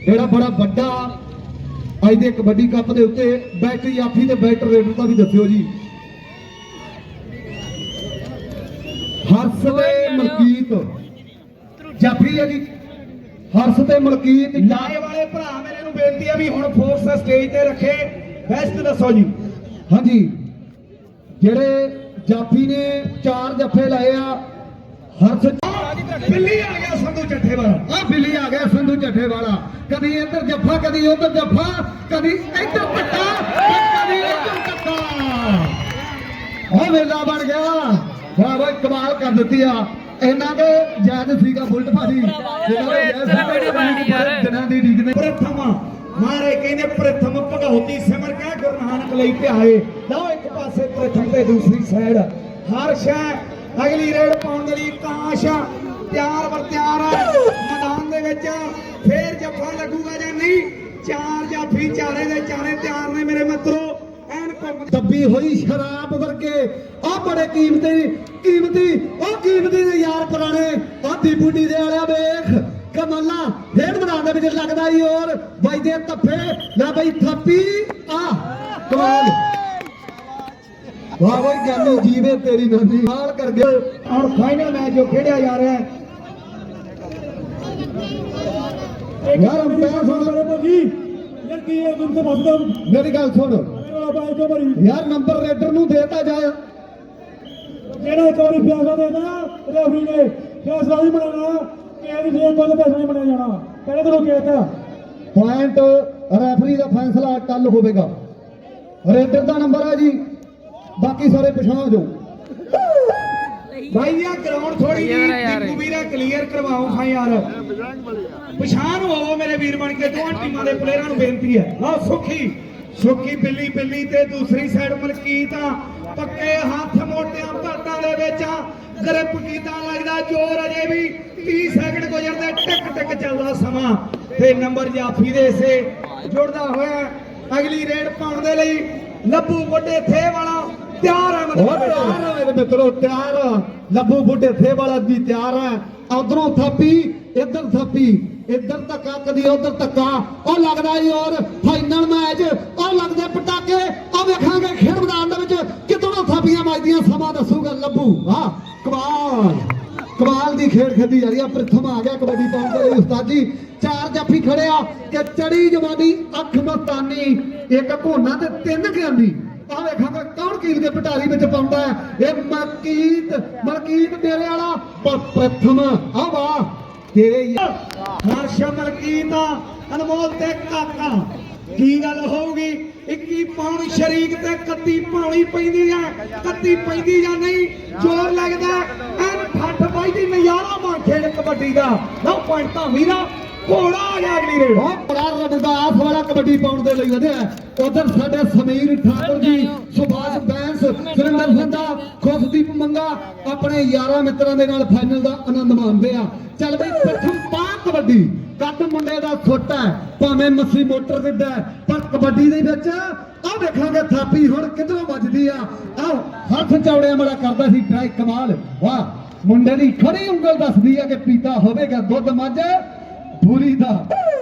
ਜਿਹੜਾ ਬੜਾ ਵੱਡਾ ਅੱਜ ਦੇ ਕਬੱਡੀ ਕੱਪ ਦੇ ਉੱਤੇ ਬੈਟਰੀ ਆਫੀ ਤੇ ਬੈਟਰ ਰੇਡਰ ਦਾ ਵੀ ਦੱਸਿਓ ਜੀ। ਹਰਸ ਤੇ ਮਲਕੀਤ। ਜਾਫੀ ਹੈ ਜੀ। ਹਰਸ ਤੇ ਮਲਕੀਤ। ਲਾਏ ਵਾਲੇ ਭਰਾ ਮੇਰੇ ਨੂੰ ਬੇਨਤੀ ਹੈ ਵੀ ਹੁਣ ਫੋਰਸ ਸਟੇਜ ਤੇ ਰੱਖੇ। ਬੈਸਟ ਦੱਸੋ ਜੀ। ਹਾਂਜੀ। ਜਿਹੜੇ ਜਾਫੀ ਨੇ ਚਾਰ ਜੱਫੇ ਲਾਏ ਆ ਹਰਸ ਬਿੱਲੀ ਆ ਗਿਆ ਸੰਧੂ ਚੱਠੇ ਵਾਲਾ ਆ ਬਿੱਲੀ ਆ ਗਿਆ ਸੰਧੂ ਚੱਠੇ ਵਾਲਾ ਕਦੀ ਇੱਧਰ ਜੱਫਾ ਕਦੀ ਉੱਧਰ ਜੱਫਾ ਕਦੀ ਇੱਧਰ ਪੱਟਾ ਕਦੀ ਇੱਧਰ ਪੱਟਾ ਉਹ ਮੇਲਾ ਬਣ ਗਿਆ। ਵਾਹ ਵਾਹ ਕਮਾਲ ਕਰ ਦਿੱਤੀ ਆ। ਇਹਨਾਂ ਦੇ ਜਾਇਜ਼ ਸੀਗਾ ਬੁਲਟ ਭਾਜੀ ਇਹਨਾਂ ਦੇ ਜਾਇਜ਼ ਸੀਗਾ ਦਿਨਾਂ ਦੀ ਡੀਕ ਨੇ ਪ੍ਰਥਮ ਮਾਰੇ ਕਹਿੰਦੇ ਪ੍ਰਥਮ ਭਗਉਤੀ ਸਿਮਰ ਕਹਿ ਗੁਰੂ ਨਾਨਕ ਲਈ ਧਿਆਏ ਲਓ ਇੱਕ ਪਾਸੇ ਪ੍ਰਥਮ ਤੇ ਦੂਸਰੀ ਸਾਈਡ ਹਰਸ਼ ਹੈ ਅਗਲੀ ਰੇਡ ਪਾਉਣ ਦੇ ਲਈ ਕਾਸ਼ ਤਿਆਰ ਵਰ ਤਿਆਰ ਹੈ ਮੈਦਾਨ ਦੇ ਵਿੱਚ ਫੇਰ ਜੱਫਾ ਲੱਗੂਗਾ ਜਾਂ ਨਹੀਂ? ਚਾਰ ਜਾਫੀ ਚਾਰੇ ਦੇ ਚਾਰੇ ਤਿਆਰ ਨੇ ਮੇਰੇ ਮਿੱਤਰੋ। ਐਨ ਦੱਬੀ ਹੋਈ ਸ਼ਰਾਬ ਵਰਗੇ। ਆ ਬੜੇ ਕੀਮਤੀ ਕੀਮਤੀ ਉਹ ਕੀਮਤੀ ਦੇ ਯਾਰ ਪੁਰਾਣੇ ਆ ਦੀਪੂਟੀ ਦੇ ਵਾਲਿਆ ਵੇਖ। ਕਮਲਾ ਖੇਡ ਮੈਦਾਨ ਦੇ ਵਿੱਚ ਲੱਗਦਾ ਈ ਔਰ ਬਾਈ ਦੇ ਤੱਫੇ ਲੈ ਬਾਈ ਥੱਪੀ, ਆ। ਕਮਾਲ। ਵਾਹ ਬਾਈ, ਗੱਲ ਜੀਵੇ ਤੇਰੀ ਨਾਨੀ। ਮਾਲ ਕਰ ਗਿਆ ਹੁਣ ਫਾਈਨਲ ਮੈਚ ਜੋ ਖੇਡਿਆ ਜਾ ਰਿਹਾ ਹੈ। ਯਾਰ ਅੰਪਾਇਰ ਸੁਣ ਲੈ ਯਾਰ ਕੀ ਹੈ ਤੁਮ ਤੇ ਮਸਦਮ ਮੇਰੀ ਗੱਲ ਸੁਣ। ਯਾਰ ਨੰਬਰ ਰੇਡਰ ਨੂੰ ਦੇਤਾ ਜਾਏ ਜਿਹੜਾ ਇੱਕ ਵਾਰੀ ਪਿਆਸਾ ਦੇਣਾ, ਰੈਫਰੀ ਨੇ ਫੈਸਲਾ ਨਹੀਂ ਬਣਾਉਣਾ। ਕਿ ਇਹਦੀ ਜੇਬ ਤੋਂ ਪੈਸਾ ਨਹੀਂ ਬਣਿਆ ਜਾਣਾ ਪਹਿਲੇ ਤੈਨੂੰ ਕਹਿਤਾ ਪੁਆਇੰਟ ਰੈਫਰੀ ਦਾ ਫੈਸਲਾ ਕੱਲ ਹੋਵੇਗਾ। ਰੇਡਰ ਦਾ ਨੰਬਰ ਹੈ ਜੀ। ਬਾਕੀ ਸਾਰੇ ਪਛਾਣ ਜਾਓ ਭਾਈ ਆ ਗਰਾਊਂਡ ਥੋੜੀ ਜਿਹੀ ਦੀਪੂ ਵੀਰਾ ਕਲੀਅਰ ਕਰਵਾਓ ਹਾਂ ਯਾਰ। ਪਛਾਣ ਹੋਵੋ ਮੇਰੇ ਵੀਰ ਬਣ ਕੇ। ਦੋਹਾਂ ਟੀਮਾਂ ਦੇ ਪਲੇਅਰਾਂ ਨੂੰ ਬੇਨਤੀ ਹੈ। ਲਓ ਸੁਖੀ। ਸੁਖੀ ਬਿੱਲੀ ਬਿੱਲੀ ਤੇ ਦੂਸਰੀ ਸਾਈਡ ਮਲਕੀਤ ਆ। ਪੱਕੇ ਹੱਥ ਮੋਟਿਆਂ ਭਾਟਾਂ ਦੇ ਵਿੱਚ ਆ। ਗ੍ਰਿਪ ਕੀਤਾ ਲੱਗਦਾ? ਜ਼ੋਰ ਅਜੇ ਵੀ 30 ਸੈਕਿੰਡ ਗੁਜ਼ਰਦੇ ਟਿਕ ਟਿਕ ਚੱਲਦਾ ਸਮਾਂ। ਤੇ ਨੰਬਰ ਜਾਫੀ ਦੇ ਸੇ ਜੁੜਦਾ ਹੋਇਆ ਅਗਲੀ ਰੇਡ ਪਾਉਣ ਦੇ ਲਈ ਲੱਭੂ ਵੱਡੇ ਥੇ ਵਾਲਾ ਤਿਆਰ ਹੈ ਮਤਲਬ ਮਿੱਤਰੋ, ਤਿਆਰ ਲੱਭੂ ਬੁੱਢੇ ਥੇ ਵਾਲਾ ਵੀ ਤਿਆਰ ਹੈ। ਉਧਰੋਂ ਥਾਪੀ, ਇੱਧਰ ਥਾਪੀ, ਇੱਧਰ ਧੱਕਾ, ਕਦੀ ਉਧਰ ਧੱਕਾ। ਉਹ ਲੱਗਦਾ ਈ ਔਰ ਫਾਈਨਲ ਮੈਚ ਉਹ ਲੱਗਦੇ ਪਟਾਕੇ। ਉਹ ਵੇਖਾਂਗੇ ਖੇਡ ਮੈਦਾਨ ਦੇ ਵਿੱਚ ਕਿਤੋਂ ਥਾਪੀਆਂ ਵੱਜਦੀਆਂ, ਸਮਾਂ ਦੱਸੂਗਾ ਲੱਭੂ। ਵਾਹ, ਕਮਾਲ। ਕਮਾਲ ਦੀ ਖੇਡ ਖੇਡੀ ਜਾ ਰਹੀ ਆ। ਪ੍ਰਥਮ ਆ ਗਿਆ ਕਬੱਡੀ ਪਾਉਣ ਦੇ ਲਈ ਉਸਤਾਦ। ਜੀ ਚਾਰ ਜੱਫੀ ਖੜਿਆ ਕਿ ਚੜੀ ਜਵਾਨੀ, ਅੱਖ ਮਸਤਾਨੀ, ਇੱਕ ਘੋਨਾ ਤੇ ਤਿੰਨ ਗਿਆਨੀ ਆ ਵੇਖਾਂਗਾ ਕੌਣ ਕੀਲ ਦੇ ਪਟਾਰੀ ਵਿੱਚ ਪਾਉਂਦਾ ਹੈ। ਇਹ ਮਲਕੀਤ ਮਲਕੀਤ ਮੇਰੇ ਵਾਲਾ। ਪ੍ਰਥਮ ਆ ਵਾਹ ਤੇਰੇ ਯਾਰ ਮਲਕੀਤ ਅਨਮੋਲ ਤੇ ਕਾਕਾ। ਕੀ ਗੱਲ ਹੋਊਗੀ? 21 ਪੌਣ ਸ਼ਰੀਕ ਤੇ 31 ਪਾਉਣੀ ਪੈਂਦੀ ਆ 31 ਪੈਂਦੀ ਜਾਂ ਨਹੀਂ? ਜ਼ੋਰ ਲੱਗਦਾ ਨਜ਼ਾਰਾ ਖੇਡ ਕਬੱਡੀ ਦਾ। ਲਓ ਪੁਆਇੰਟਾਂ ਵੀਰਾ ਘੋੜਾ ਆ ਗਿਆ ਅਗਲੀ ਰੇਡ। ਬਹੁਤ ਬੜਾ ਰਮਦਾਸ ਵਾਲਾ ਕਬੱਡੀ ਪਾਉਣ ਦੇ ਲਈ ਵਧਿਆ। ਉਧਰ ਸਾਡੇ ਸਮੀਰ ਠਾਕੁਰ ਜੀ ਸੁਭਾਸ਼ ਬੈਂਸ ਸੁਰਿੰਦਰ ਸੰਧਾ ਖੁਸ਼ਦੀਪ ਮੰਗਾ ਆਪਣੇ ਯਾਰਾਂ ਮਿੱਤਰਾਂ ਦੇ ਨਾਲ ਫਾਈਨਲ ਦਾ ਆਨੰਦ ਮਾਣਦੇ ਆ। ਚੱਲ ਬਈ ਪ੍ਰਥਮ ਪਾ ਕਬੱਡੀ। ਕੱਦ ਮੁੰਡੇ ਦਾ ਛੋਟਾ ਹੈ, ਭਾਵੇਂ ਮੱਸੀ ਮੋਟਰ ਦਿੰਦਾ ਹੈ, ਪਰ ਕਬੱਡੀ ਦੇ ਵਿੱਚ ਆ ਵੇਖਾਂਗੇ ਥਾਪੀ ਹੁਣ ਕਿੱਧਰੋਂ ਵੱਜਦੀ ਆ। ਆ ਹੱਥ ਚੌੜਿਆਂ ਵਾਲਾ ਕਰਦਾ ਸੀ ਟਰਾਈ ਕਮਾਲ। ਵਾਹ। ਮੁੰਡੇ ਦੀ ਖੜੀ ਉਂਗਲ ਦੱਸਦੀ ਆ ਕਿ ਪੀਤਾ ਹੋਵੇਗਾ ਦੁੱਧ ਮੱਝ ਪੂਰੀ ਦਾ।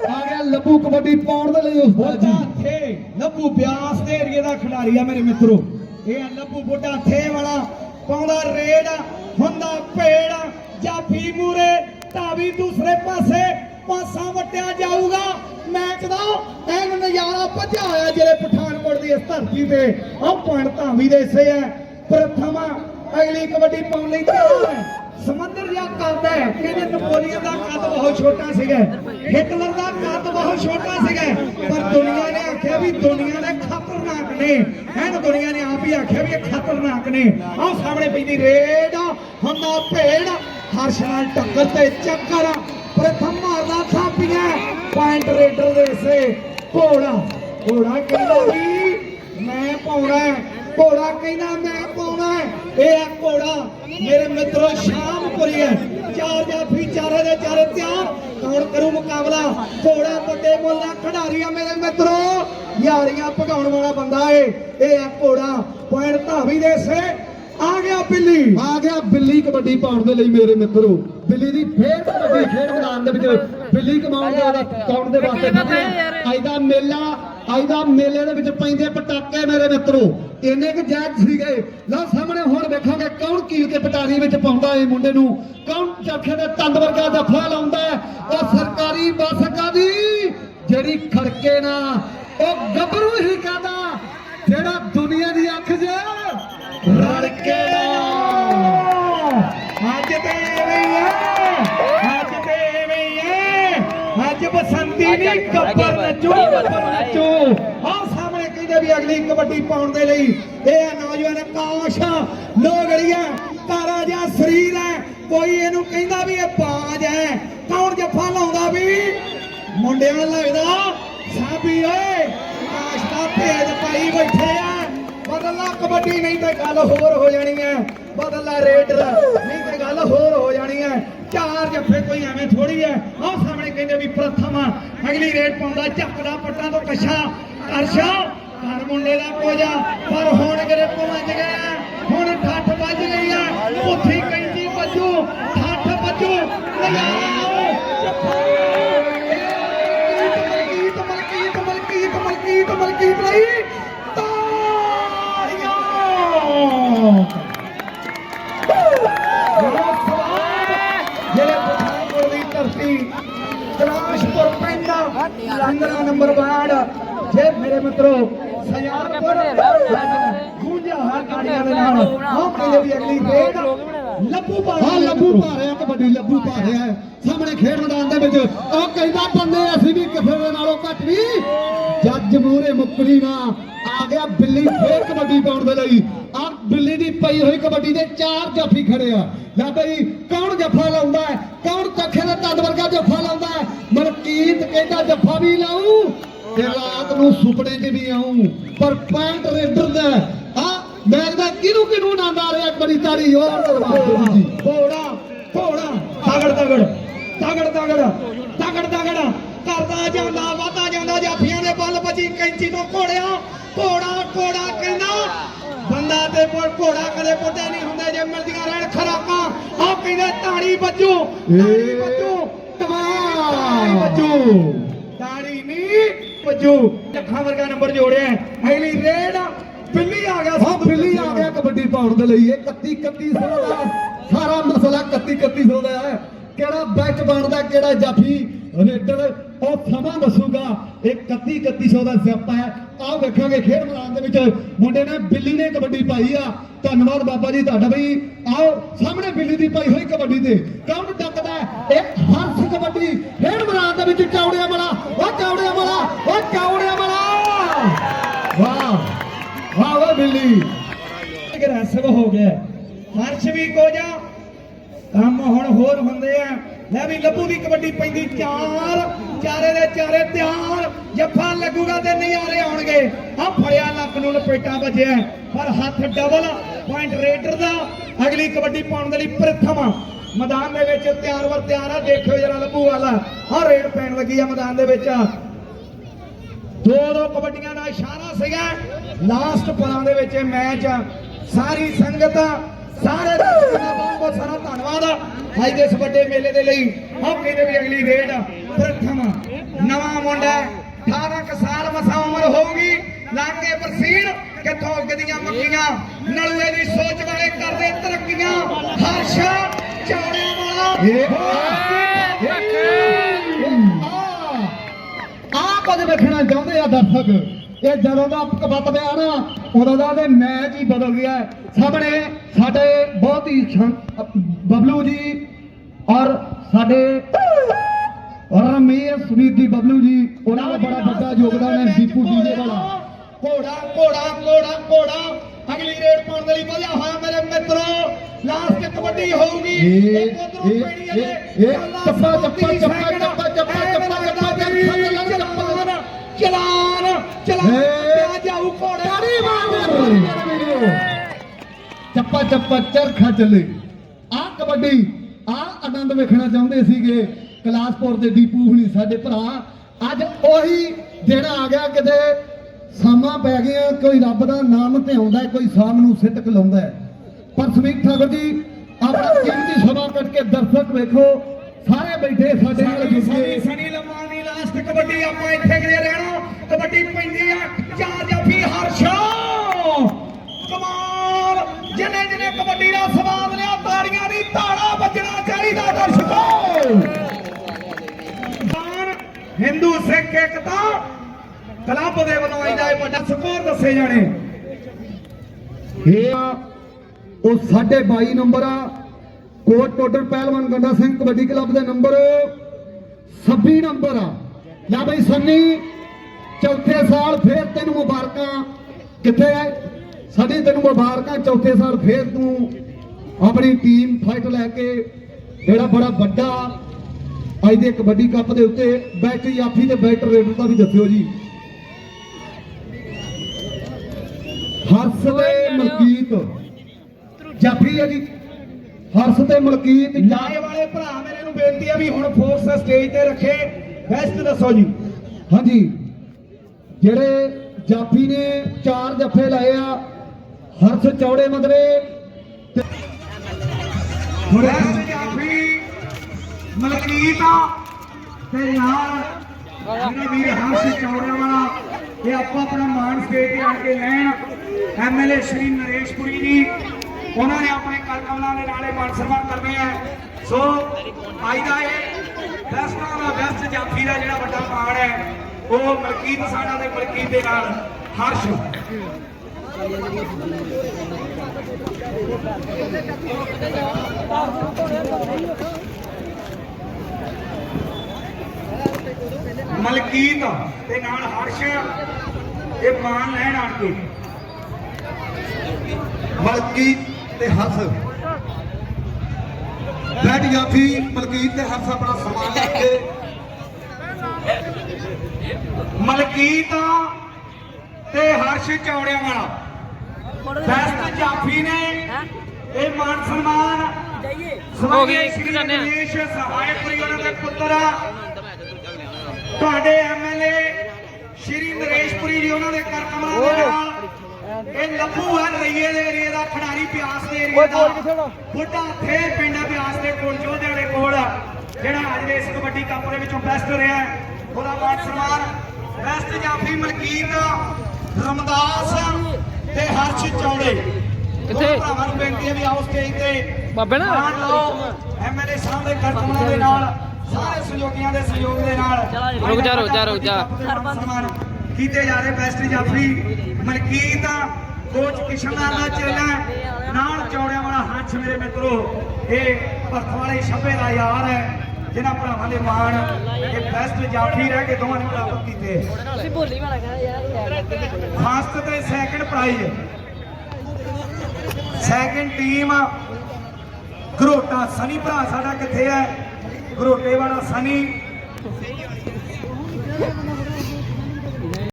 ਆ ਗਿਆ ਲੱਭੂ ਕਬੱਡੀ ਪਾਉਣ ਦੇ ਲਈ ਉਸ ਦਾ ਬੋਟਾ ਜੀ ਲੱਭੂ ਬਿਆਸ ਦੇ ਏਰੀਏ ਦਾ ਖਿਡਾਰੀ ਆ ਮੇਰੇ ਮਿੱਤਰੋ। ਇਹ ਆ ਲੱਭੂ ਬੋਟਾ ਥੇ ਵਾਲਾ ਪਾਉਂਦਾ ਰੇਡ ਹੁੰਦਾ ਭੇੜ ਜਾਫੀ ਮੂਰੇ ਧਾਵੀ ਦੂਸਰੇ ਪਾਸੇ ਪਾਸਾ ਵਟਿਆ ਜਾਊਗਾ ਮੈਚ ਦਾ ਐਨ ਨਜ਼ਾਰਾ ਭੱਜਿਆ ਹੋਇਆ ਜਿਹੜੇ ਪਠਾਨਕੋਟ ਦੀ ਇਸ ਧਰਤੀ ਤੇ। ਆਹ ਪੁਆਇੰਟ ਧਾਵੀ ਦੇ ਹਿੱਸੇ ਹੈ ਪ੍ਰਥਮ ਅਗਲੀ ਕਬੱਡੀ ਪਾਉਣ ਲਈ ਤਿਆਰ ਸਮੁੰਦਰ ਜਿਹਾ ਕਰਦਾ ਹੈ। ਕਹਿੰਦੇ ਨਪੋਲੀਅਨ ਦਾ ਕੱਦ ਬਹੁਤ ਛੋਟਾ ਸੀਗਾ। ਹਿਟਲਰ ਦਾ ਕੱਦ ਬਹੁਤ ਛੋਟਾ ਸੀਗਾ। ਪਰ ਦੁਨੀਆ ਨੇ ਆਖਿਆ ਵੀ ਦੁਨੀਆ ਦੇ ਖਤਰਨਾਕ ਨੇ। ਐਨ ਦੁਨੀਆ ਨੇ ਆਪ ਹੀ ਆਖਿਆ ਵੀ ਇਹ ਖਤਰਨਾਕ ਨੇ। ਆਹ ਸਾਹਮਣੇ ਪੈਂਦੀ ਰੇਡ। ਹੁੰਦਾ ਭੇੜ ਹਰਸ਼ ਨਾਲ ਟੱਕਰ ਤੇ ਚੱਕਰ। ਪ੍ਰਥਮ ਮਾਰਦਾ ਥਾਪੀਆਂ ਪੁਆਇੰਟ ਰੇਡਰ ਦੇ ਸੇ ਘੋੜਾ। ਘੋੜਾ ਕਹਿੰਦਾ ਵੀ ਮੈਂ ਪਾਉਣਾ ਘੋੜਾ ਕਹਿੰਦਾ ਮੈਂ ਪਾਉਣਾ ਇਹ ਆ ਘੋੜਾ। ਮੇਰੇ ਮਿੱਤਰੋ ਸ਼ਾਮਪੁਰੀ ਹੈ। ਚਾਰ ਜਾਫੀ ਚਾਰੇ ਦੇ ਚਾਰੇ ਤਿਆਰ। ਕੌਣ ਕਰੂ ਮੁਕਾਬਲਾ? ਘੋੜਾ ਵੱਡੇ ਮੁੱਲ ਦਾ ਖਿਡਾਰੀ ਆ ਮੇਰੇ ਮਿੱਤਰੋ। ਯਾਰੀਆਂ ਭਗਾਉਣ ਵਾਲਾ ਬੰਦਾ ਏ। ਇਹ ਆ ਘੋੜਾ। ਪੁਆਇੰਟ ਧਾਵੀ ਦੇ ਸੇ। ਆ ਗਿਆ ਬਿੱਲੀ। ਆ ਗਿਆ ਬਿੱਲੀ ਕਬੱਡੀ ਪਾਉਣ ਦੇ ਲਈ ਮੇਰੇ ਮਿੱਤਰੋ। ਬਿੱਲੀ ਦੀ ਫੇਰ ਕਬੱਡੀ ਖੇਡ ਮੈਦਾਨ ਦੇ ਵਿੱਚ ਬਿੱਲੀ ਕਮਾਉਣ ਦੇ ਪਾਉਣ ਦੇ ਵਾਸਤੇ ਅੱਜ ਦਾ ਮੇਲਾ ਅੱਜ ਦਾ ਮੇਲੇ ਦੇ ਵਿੱਚ ਪੈਂਦੇ ਪਟਾਕੇ ਮੇਰੇ ਮਿੱਤਰੋ। ਇੰਨੇ ਕੁ ਜੈਕ ਸੀਗੇ। ਲਓ ਸਾਹਮਣੇ ਹੁਣ ਵੇਖਾਂਗੇ ਕੌਣ ਕੀਲ ਕੇ ਪਟਾਰੀ ਵਿੱਚ ਪਾਉਂਦਾ ਇਹ ਮੁੰਡੇ ਨੂੰ। ਕੌਣ ਚਰਖੇ ਦੇ ਤੰਦ ਵਰਗਾ ਜਫਾ ਲਾਉਂਦਾ? ਉਹ ਸਰਕਾਰੀ ਬੱਸ ਦੀ ਜਿਹੜੀ ਖੜਕੇ ਨਾ ਉਹ ਗੱਭਰੂ ਹੀ ਕਹਿੰਦਾ ਜਿਹੜਾ ਦੁਨੀਆ ਦੀ ਅੱਖ 'ਚ ਰੜਕੇ ਨਾ ਅੱਜ ਤੇ ਐਵੇਂ ਹੀ ਹੈ। ਅੱਜ ਤੇ ਐਵੇਂ ਹੀ ਹੈ। ਅੱਜ ਬਸੰਤੀ ਨਹੀਂ ਗੱਬਰ ਨੱਚੂ ਕਹਿੰਦੇ ਕਬੱਡੀ ਪਾਉਣ ਦੇ ਲਈ। ਇਹ ਆ ਨੌਜਵਾਨ ਕਾਸ਼। ਲੋਗੜੀਆਂ ਤਾਰਾ ਜਿਹਾ ਸਰੀਰ ਹੈ, ਕੋਈ ਇਹਨੂੰ ਕਹਿੰਦਾ ਵੀ ਇਹ ਬਾਜ ਹੈ। ਕੌਣ ਜੱਫਾ ਲਾਉਂਦਾ ਵੀ? ਮੁੰਡਿਆਂ ਨੂੰ ਲੱਗਦਾ, ਸਾਬੀ ਓਏ, ਕਾਸ਼ ਦਾ ਭੇਜ ਪਾਈ ਬੈਠੇ ਆ। ਬਦਲਾ ਕਬੱਡੀ ਨਹੀਂ ਤੇ ਗੱਲ ਹੋਰ ਹੋ ਜਾਣੀ ਹੈ ਬਦਲਾ ਰੇਡਰ ਨਹੀਂ ਤੇ ਗੱਲ ਹੋਰ ਹੋ ਜਾਣੀ ਹੈ ਚਾਰ ਜੱਫੇ ਕੋਈ ਐਵੇਂ ਥੋੜੀ ਹੈ ਆਹ ਸਾਹਮਣੇ ਕਹਿੰਦੇ ਵੀ ਪ੍ਰਥਮ ਅਗਲੀ ਰੇਡ ਪਾਉਂਦਾ, ਝੱਕਦਾ, ਪੱਟਾਂ ਤੋਂ ਕਸ਼ਾ ਅਰਸ਼ਾ ਘਰ ਮੁੰਡੇ ਦਾ ਕੋਜਾ ਪਰ ਹੁਣ ਕਿਰੇ ਪਹੁੰਚ ਗਿਆ। ਹੁਣ ਠੱਠ ਵੱਜ ਗਈ ਆ, ਉੱਥੇ ਕੈਂਚੀ ਵੱਜੂ ਠੱਠ ਵੱਜੂ ਲਿਆਓ ਜੱਫਾ ਮਲਕੀਤ ਮਲਕੀਤ ਮਲਕੀਤ ਮਲਕੀਤ ਮਲਕੀਤ ਲਈ ਤਾੜੀਆਂ। ਧਰਤੀ ਕਲਾਸ਼ਪੁਰ ਪੈਂਦਾ 15 ਨੰਬਰ ਵਾਰਡ ਜੇ ਮੇਰੇ ਮਿੱਤਰੋ ਸਜਾਦਪੁਰ ਗੂੰਜਾ ਹਰ ਗਾੜੀਆਂ ਦੇ ਨਾਲ। ਕਹਿੰਦੇ ਵੀ ਅਗਲੀ ਰੇਡ ਲੱਭੂ ਪਾਣੀ ਹਾਂ ਲੱਭੂ ਪਾ ਰਿਹਾ ਕਬੱਡੀ ਲੱਭੂ ਪਾ ਰਿਹਾ। ਸਾਹਮਣੇ ਖੇਡ ਮੈਦਾਨ ਦੇ ਵਿੱਚ। ਉਹ ਕਹਿੰਦਾ ਬੰਦੇ ਅਸੀਂ ਵੀ ਕਿਸੇ ਦੇ ਨਾਲੋਂ ਘੱਟ ਨਹੀਂ ਜੱਜ ਮੂਰੇ ਮੁੱਕਰੀ ਨਾ। ਆ ਗਿਆ ਬਿੱਲੀ ਫੇਰ ਕਬੱਡੀ ਪਾਉਣ ਦੇ ਲਈ। ਆ ਬਿੱਲੀ ਦੀ ਪਈ ਹੋਈ ਕਬੱਡੀ ਦੇ ਚਾਰ ਜਾਫੀ ਖੜੇ ਆ। ਲੈ ਬਈ ਕੌਣ ਜੱਫਾ ਲਾਉਂਦਾ ਹੈ? ਕੌਣ ਚੱਖੇ ਦੇ ਤਦ ਵਰਗਾ ਜੱਫਾ ਲਾਉਂਦਾ ਹੈ? ਮਲਕੀਤ ਕਹਿੰਦਾ ਜੱਫਾ ਵੀ ਲਾਉ ਤੇ ਰਾਤ ਨੂੰ ਸੁਪਨੇ 'ਚ ਵੀ ਆਉਂ ਪਰ ਪੈਂਟ ਰੇਡਰ ਦਾ ਆ ਮੈਂ ਦਾ ਕਿਹਨੂੰ ਆਨੰਦ ਆ ਰਿਹਾ ਬੜੀ ਤਾੜੀ ਹੋਰ ਦਰਵਾਜ਼ੇ ਦੀ ਘੋੜਾ ਘੋੜਾ, ਤਗੜ ਤਗੜ ਤਗੜ ਤਗੜ ਤਗੜ ਤਗੜ, ਕਰਦਾ ਜਾਂਦਾ ਵਾਦਾ ਜਾਂਦਾ, ਜਾਫੀਆਂ ਦੇ ਬੱਲ ਵੱਜੀ ਕੈਂਚੀ ਤੋਂ ਘੋੜਿਆ, ਘੋੜਾ ਘੋੜਾ ਕਹਿੰਦਾ, ਬੰਦਾ ਤੇ ਪੁ- ਘੋੜਾ ਕਦੇ ਪੁੱਟੇ ਨਹੀਂ ਹੁੰਦੇ, ਜੇ ਮਿਲਦੀਆਂ ਰਹਿਣ ਖਰਾਕਾਂ ਆਹ ਕਹਿੰਦੇ ਤਾੜੀ ਵੱਜੂ ਤਾੜੀ ਵੱਜੂ ਤਾੜੀ ਵੱਜੂ ਨਹੀਂ ਵੱਜੂ ਵਰਗਾ ਨੰਬਰ ਜੋੜਿਆ ਅਗਲੀ ਰੇਡ ਬਿੱਲੀ ਆ ਗਿਆ ਹਾਂ ਬਿੱਲੀ ਆ ਗਿਆ ਕਬੱਡੀ ਪਾਉਣ ਦੇ ਲਈ। ਇਹ 31 3100 ਦਾ ਸਾਰਾ ਮਸਲਾ 31 3100 ਦਾ ਹੈ। ਕਿਹੜਾ ਬੈਚ ਬਣਦਾ, ਕਿਹੜਾ ਜਾਫੀ। ਰੇਡਰ ਉਹ ਸਮਾਂ ਦੱਸੂਗਾ। ਇਹ 31 3100 ਦਾ ਸਿਆਪਾ ਹੈ। ਆਓ ਵੇਖਾਂਗੇ ਖੇਡ ਮੈਦਾਨ ਦੇ ਵਿੱਚ। ਮੁੰਡੇ ਨੇ ਬਿੱਲੀ ਨੇ ਕਬੱਡੀ ਪਾਈ ਆ। ਧੰਨਵਾਦ ਬਾਬਾ ਜੀ ਤੁਹਾਡਾ ਬਈ। ਆਓ, ਸਾਹਮਣੇ ਬਿੱਲੀ ਦੀ ਪਾਈ ਹੋਈ ਕਬੱਡੀ ਤੇ। ਕੌਣ ਡੱਕਦਾ ਇਹ ਹਰਸ ਕਬੱਡੀ। ਖੇਡ ਮੈਦਾਨ ਦੇ ਵਿੱਚ ਚੌੜਿਆ ਵਾਲਾ। ਉਹ ਚੌੜਿਆ ਵਾਲਾ ਉਹ ਚੌੜਿਆ ਵਾਲਾ। ਵਾਹ ਵਾਹ ਵਾ ਬਿੱਲੀ। ਅਗਰੈਸਿਵ ਹੋ ਗਿਆ। ਹਰਸ਼ ਵੀ ਕੋ ਕੰਮ ਹੁਣ ਹੋਰ ਹੁੰਦੇ ਆ। ਲੈ ਵੀ, ਲੱਭੂ ਦੀ ਕਬੱਡੀ ਪੈਂਦੀ ਚਾਰ। ਚਾਰੇ ਦੇ ਚਾਰੇ ਤਿਆਰ। ਜੱਫਾ ਲੱਗੂਗਾ ਤੇ ਨਜ਼ਾਰੇ ਆਉਣਗੇ। ਆ ਫੜਿਆ ਲੱਕ ਨੂੰ, ਲਪੇਟਾ ਵੱਜਿਆ। ਪਰ ਹੱਥ ਡਬਲ ਪੁਆਇੰਟ ਰੇਡਰ ਦਾ। ਅਗਲੀ ਕਬੱਡੀ ਪਾਉਣ ਦੇ ਲਈ ਪ੍ਰਥਮ ਮੈਦਾਨ ਦੇ ਵਿੱਚ ਤਿਆਰ ਵਰ ਤਿਆਰ ਆ। ਦੇਖਿਓ ਜਰਾ ਲੱਭੂ ਵਾਲਾ। ਆ ਰੇਡ ਪੈਣ ਲੱਗੀ ਆ ਮੈਦਾਨ ਦੇ ਵਿੱਚ। ਦੋ ਦੋ ਕਬੱਡੀਆਂ ਦਾ ਇਸ਼ਾਰਾ ਸੀਗਾ। ਲਾਸਟ ਪਲਾਂ ਦੇ ਵਿੱਚ ਮੈਚ ਸਾਰੀ ਸੰਗਤ, ਸਾਰੇ ਬਹੁਤ ਬਹੁਤ ਸਾਰਾ ਧੰਨਵਾਦ। ਅੱਜ ਦੇ ਇਸ ਵੱਡੇ ਮੇਲੇ ਦੇ ਲਈ। ਹੌਕੀ ਦੇ ਵੀ ਅਗਲੀ ਰੇਡ ਪ੍ਰਥਮ ਨਵਾਂ ਮੁੰਡਾ 18 ਕੁ ਸਾਲ ਮਸਾ ਉਮਰ ਹੋਊਗੀ। ਲਾਂਗੇ ਬਰਸੀਨ ਕਿੱਥੋਂ ਗਦੀਆਂ ਮੱਕੀਆਂ। ਨਲੂਏ ਦੀ ਸੋਚ ਵਾਲੇ ਕਰਦੇ ਤਰੱਕੀਆਂ। ਹਰਸ਼ ਚੌੜਿਆਂ ਵਾਲਾ ਇਹ ਆ ਕੁਝ ਵੇਖਣਾ ਚਾਹੁੰਦੇ ਆ ਦਰਸ਼ਕ। ਇਹ ਜਦੋਂ ਦਾ ਕਬੱਤ ਪਿਆ ਨਾ ਉਦੋਂ ਦਾ ਤੇ ਮੈਚ ਹੀ ਬਦਲ ਗਿਆ। ਸਾਹਮਣੇ ਸਾਡੇ ਬਹੁਤ ਹੀ ਬਬਲੂ ਜੀ ਔਰ ਸਾਡੇ ਰਮੇਸ਼ ਸਮੀਤੀ ਬਬਲੂ ਜੀ ਉਹਨਾਂ ਦਾ ਬੜਾ ਵੱਡਾ ਯੋਗਦਾਨ ਹੈ ਦੀਪੂ ਡੀਜੇ ਵਾਲਾ। ਘੋੜਾ ਘੋੜਾ ਘੋੜਾ ਘੋੜਾ। ਅਗਲੀ ਰੇਡ ਪਾਉਣ ਦੇ ਲਈ ਵਧਿਆ ਹੋਇਆ ਮੇਰੇ ਮਿੱਤਰੋ। ਲਾਸਟ ਕਬੱਡੀ ਹੋਊਗੀ। ਇਹ ਇਹ ਇਹ ਚੱਪਾ ਚੱਪਾ ਚੱਪਾ ਚੱਪਾ ਚੱਪਾ ਚੱਪਾ ਚੱਪਾ ਚਲਾਨ ਚਲਾਨ ਚਲਾਨ। ਇਹ- ਪਿਆ ਜਾਊ ਘੋੜੇ ਤਾੜੀ ਮਾਰਦੇ ਚੱਪਾ ਚੱਪਾ ਚਰਖਾ ਚੱਲੇ। ਆ ਕਬੱਡੀ ਆ ਆਨੰਦ ਵੇਖਣਾ ਚਾਹੁੰਦੇ ਸੀਗੇ। ਕਲਾਸਪੁਰ ਦੇ ਦੀਪੂ ਹੁਣੀ ਸਾਡੇ ਭਰਾ। ਅੱਜ ਉਹੀ ਦਿਨ ਆ ਗਿਆ ਕਿਤੇ ਸਾਮਾਂ ਪੈ ਗਿਆ ਕੋਈ ਰੱਬ ਦਾ ਨਾਮ ਤੇ ਆਉਂਦਾ ਕੋਈ ਸ਼ਾਮ ਨੂੰ ਸਿੱਟਕ ਲਾਉਂਦਾ। ਪਰ ਸਮੀਰ ਠਾਕੁਰ ਜੀ ਆਪਣਾ ਕੀਮਤੀ ਸਮਾਂ ਕੱਢ ਕੇ ਦਰਸ਼ਕ ਵੇਖੋ ਸਾਰੇ ਬੈਠੇ ਸਾਡੇ ਨਾਲ ਜੁੜੇ ਸਨੀ ਲੰਮਾਨੀ ਲਾਸਟ ਕਬੱਡੀ ਆਪਾਂ ਇੱਥੇ ਕਿਤੇ ਰਹਿਣਾ। ਕਬੱਡੀ ਪੈਂਦੀ ਆ ਚਾਰ ਜੱਫੀ ਹਰਸ਼ ਕਮਾਲ! ਜਿਨੇ ਜਿਨੇ ਕਬੱਡੀ ਦਾ ਸਵਾਦ ਲਿਆ ਤਾੜੀਆਂ ਦੀ ਤਾੜਾ ਵੱਜਣਾ ਚਾਹੀਦਾ ਦਰਸ਼ਕੋ। ਹਿੰਦੂ ਸਿੱਖ ਏਕਤਾ ਕਲੱਬ ਦੇ ਵੱਲੋਂ ਇਹਦਾ ਇਹ ਵੱਡਾ ਸਕੋਰ ਦੱਸੇ ਜਾਣੇ। ਇਹ ਉਹ 22 ਨੰਬਰ ਆ, ਕੋਟ ਟੋਟਲ ਪਹਿਲਵਾਨ ਗੰਡਾ ਸਿੰਘ, ਕਬੱਡੀ ਕਲੱਬ ਦੇ ਨੰਬਰ 26 ਨੰਬਰ ਆ। ਲੈ ਬਈ ਸੰਨੀ, ਚੌਥੇ ਸਾਲ ਫੇਰ ਤੈਨੂੰ ਮੁਬਾਰਕਾਂ। ਕਿੱਥੇ ਹੈ ਸਾਡੀ ਤੈਨੂੰ ਮੁਬਾਰਕਾਂ, ਚੌਥੇ ਸਾਲ ਫੇਰ ਤੂੰ ਆਪਣੀ ਟੀਮ ਫਾਈਟ ਲੈ ਕੇ ਜਿਹੜਾ ਬੜਾ ਵੱਡਾ ਅੱਜ ਦੇ ਕਬੱਡੀ ਕੱਪ ਦੇ ਉੱਤੇ ਬੈਟਰੀ ਜਾਫੀ ਤੇ ਬੈਟਰ ਰੇਡਰ ਦਾ ਵੀ ਦੱਸਿਓ ਜੀ। ਹਰਸ ਤੇ ਮਲਕੀਤ। ਜਾਫੀ ਹੈ ਜੀ। ਹਰਸ ਤੇ ਮਲਕੀਤ। ਲਾਏ ਵਾਲੇ ਭਰਾ ਮੇਰੇ ਨੂੰ ਬੇਨਤੀ ਹੈ ਵੀ ਹੁਣ ਫੋਕਸ ਸਟੇਜ ਤੇ ਰੱਖੇ। ਬੈਸਟ ਦੱਸੋ ਜੀ। ਹਾਂਜੀ। ਜਿਹੜੇ ਜਾਫੀ ਨੇ ਚਾਰ ਜੱਫੇ ਲਾਏ ਆ ਹਰਸ ਚੌੜੇ ਬੈਸਟ ਜਾਫੀ ਮਲਕੀਤ ਤੇ ਨਾਲ ਜਿਹੜਾ ਵੀਰ ਹਰਸ਼ ਚੌੜਿਆਂ ਵਾਲਾ ਇਹ ਆਪੋ ਆਪਣਾ ਮਾਨ ਸਟੇਜ ਤੇ ਆਣ ਕੇ ਲੈਣ। ਐਮਐਲਏ ਸ਼੍ਰੀ ਨਰੇਸ਼ਪੁਰੀ ਜੀ, ਉਹਨਾਂ ਨੇ ਆਪਣੇ ਕਰਕਮਲਾਂ ਦੇ ਨਾਲੇ ਮਾਨ ਸਨਮਾਨ ਕਰਨੇ ਆ। ਸੋ ਅੱਜ ਦਾ ਇਹ ਬੈਸਟਾਂ ਦਾ ਬੈਸਟ ਜਾਫੀ ਦਾ ਜਿਹੜਾ ਵੱਡਾ ਮਾਣ ਹੈ, ਉਹ ਮਲਕੀਤ ਸਾਡਾ ਦੇ ਮਲਕੀਤ ਦੇ ਨਾਲ ਹਰਸ਼। ਮਲਕੀਤ ਤੇ ਨਾਲ ਹਰਸ਼ ਇਹ ਮਾਨ ਲੈਣ ਆਣ ਕੇ। ਮਲਕੀਤ ਤੇ ਹਰਸ। ਬੈਟ ਜਾਫੀ ਮਲਕੀਤ ਤੇ ਹਰਸ ਆਪਣਾ ਸਮਾਨ ਲੈ ਕੇ। ਮਲਕੀਤ ਤੇ ਹਰਸ਼ ਚੌੜਿਆਂ ਵਾਲਾ। ਬੈਸਟ ਜਾਫੀ ਨੇ। ਇਹ ਮਾਨ ਸਨਮਾਨ ਹੋ ਗਈ, ਇੱਕ। ਗਣੇਸ਼ ਸਹਾਇਕਪੁਰੀ ਉਹਨਾਂ ਦੇ ਪੁੱਤਰ ਤੁਹਾਡੇ ਐਮਐਲਏ ਸ਼੍ਰੀ ਨਰੇਸ਼ਪੁਰੀ ਜੀ ਉਹਨਾਂ ਦੇ ਕਮਲਾਂ ਦੇ ਨਾਲ। ਇਹ ਲੱਭੂ ਹੈ ਰਈਏ ਦੇ ਏਰੀਏ ਦਾ ਖਿਡਾਰੀ ਪਿਆਸ ਦੇ ਏਰੀਏ ਦਾ। ਬੁੱਢਾ ਥੇ ਪਿੰਡ ਪਿਆਸ ਦੇ ਕੋਲ ਜੋਧੇ ਦੇ ਕੋਲ ਜਿਹੜਾ ਅੱਜ ਦੇ ਇਸ ਕਬੱਡੀ ਕੱਪ ਦੇ ਵਿੱਚੋਂ ਬੈਸਟ ਰਿਹਾ ਹੈ। ਉਹਦਾ ਮਾਨ ਸਨਮਾਨ ਬੈਸਟ ਜਾਫੀ ਮਲਕੀਤ ਰਮਦਾਸ ਤੇ ਹਰਸ਼ ਚੌੜੇ। ਕਿੱਥੇ? ਭਰਾਵਾਂ ਨੂੰ ਬੇਨਤੀ ਹੈ ਵੀ ਆਓ ਸਟੇਜ ਤੇ। ਬਾਬੇ ਨਾ ਐਮਐਲਏ ਸਾਹਿਬ ਦੇ ਕਰਤਮਾਂ ਦੇ ਨਾਲ। ਸਾਰੇ ਸਹਿਯੋਗੀਆਂ ਦੇ ਸਹਿਯੋਗ ਦੇ ਨਾਲ ਰੁਕ ਜਾ, ਰੁਕ ਜਾ, ਰੁਕ ਜਾ। ਕੀਤੇ ਜਾ ਰਹੇ ਬੈਸਟ ਜਾਫਰੀ ਮਲਕੀਤ ਕੋਚ ਕਿਸ਼ਨ ਦਾ ਚੇਲਾ। ਨਾਲ ਚੌੜਿਆਂ ਵਾਲਾ ਹੱਥ ਮੇਰੇ ਮਿੱਤਰੋ ਇਹ ਭਰਤ ਵਾਲੇ ਛੱਬੇ ਦਾ ਯਾਰ ਹੈ ਜਿਨ੍ਹਾਂ ਭਰਾਵਾਂ ਦੇ ਮਾਣ ਇਹ ਬੈਸਟ ਜਾਫੀ ਰਹਿ ਕੇ ਦੋਵਾਂ ਨੇ ਪ੍ਰਾਪਤ ਕੀਤੇ ਅਸੀਂ ਭੋਲੀ ਵਾਲਾ ਕਹਿੰਦਾ ਯਾਰ ਫਸਟ ਤੇ second prize second team Gharota Sunny ਭਰਾ ਸਾਡਾ ਕਿੱਥੇ ਹੈ ਘਰੋਟੇ ਵਾਲਾ ਸਨੀ